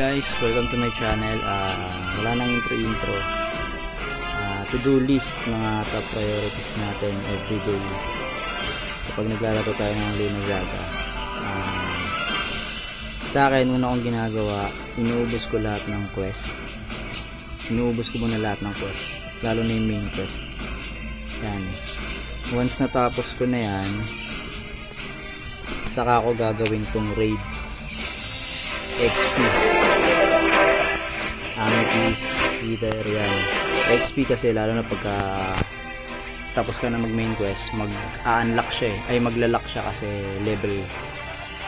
guys, welcome to my channel. Ah, wala nang intro-intro. Ah, to-do list mga top priorities natin everyday. Kapag naglalaro tayo ng Luna Zaga. Ah, sa akin, una kong ginagawa, inuubos ko lahat ng quest. Inuubos ko muna lahat ng quest. Lalo na yung main quest. Yan. Once natapos ko na yan, saka ako gagawin tong raid XP Amethyst Wither yan XP kasi lalo na pagka tapos ka na mag main quest mag unlock siya eh ay maglalak siya kasi level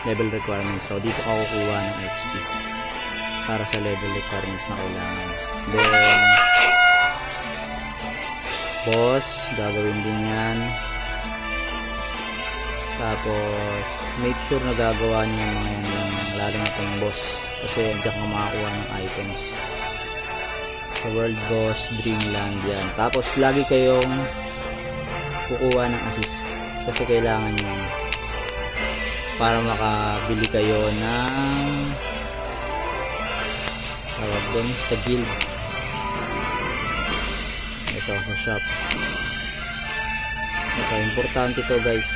level requirements so dito ka kukuha ng XP para sa level requirements na kailangan then boss gagawin din yan tapos, make sure na gagawa niyo yung mga yan lalo na itong boss. Kasi diyan ka makakuha ng items. Sa world boss, dreamland yan. Tapos, lagi kayong kukuha ng assist. Kasi kailangan nyo para makabili kayo ng tawag doon sa guild. Ito, sa shop. Ito, importante to guys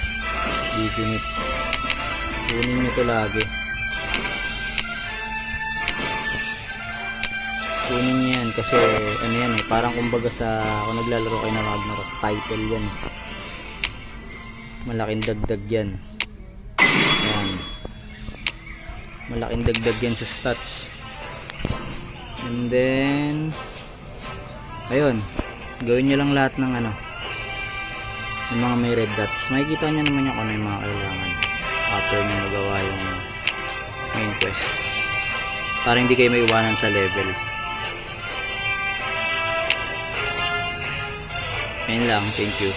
Definite. Kunin nyo to lagi. Kunin nyo yan kasi ano yan eh, parang kumbaga sa kung naglalaro kayo ng Ragnarok, title yan. eh. Malaking dagdag yan. Yan. Malaking dagdag yan sa stats. And then, ayun, gawin nyo lang lahat ng ano, yung mga may red dots makikita nyo naman yung ano yung mga kailangan after nyo magawa yung main quest para hindi kayo maiwanan sa level ayun lang thank you